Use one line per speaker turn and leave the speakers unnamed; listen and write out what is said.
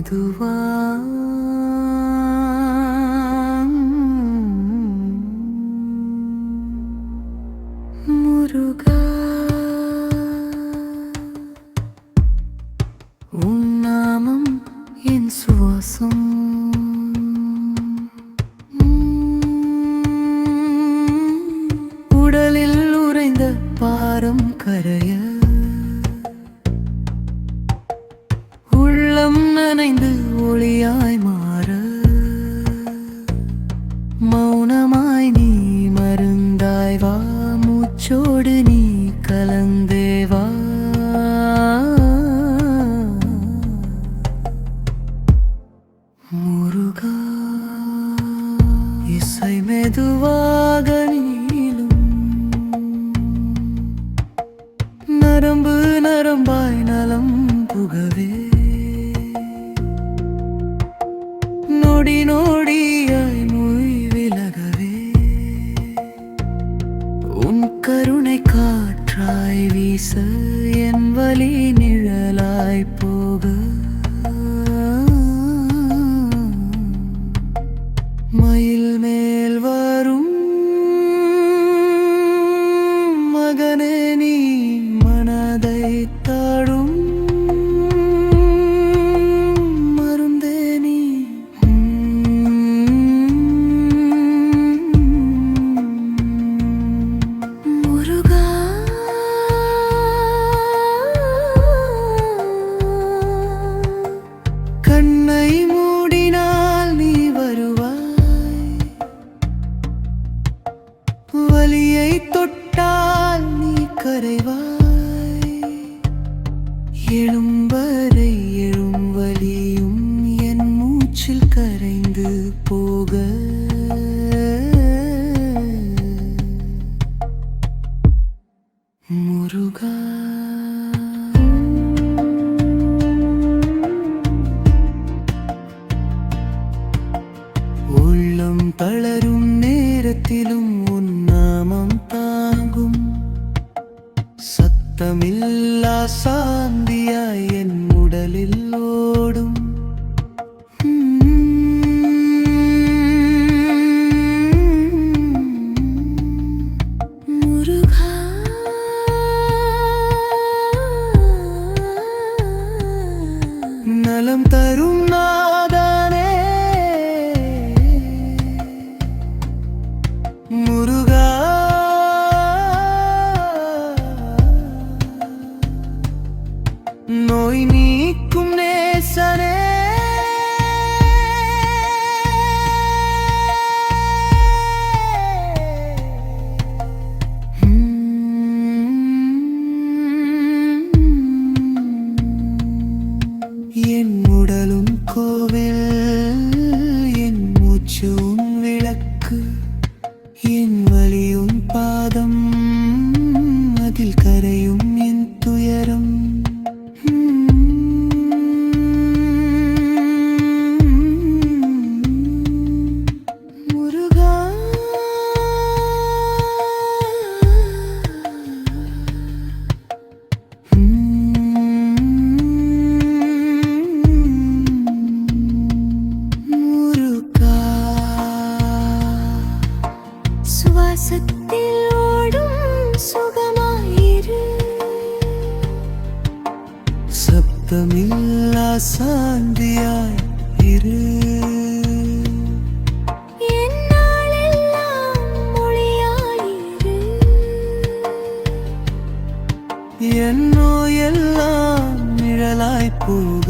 மெதுவா முருகா உன் நாமம் என் சுவாசம். உள்ளம் ஒளியாய் மாற. மௌனமாய் நீ மருந்தாய் வா மூச்சோடு நீ கலந்தேவா முருகா இசை மெதுவாக நீளும். நரம்பு நரம்பாய் நலம் புகவே. நொடி நொடியாய் மொய் விலகவே. உன் கருணை காற்றாய் வீச என் வழி நிழலாய் போக சத்தமில்லா சாந்தியாய் என் உடலில் ஓடும். முருகா. நலம் தரும் நாதனே അതിൽ കരയും. சப்தமில்லா சாந்தியாய் இரு. என்னோ எல்லாம் நிழலாய் போக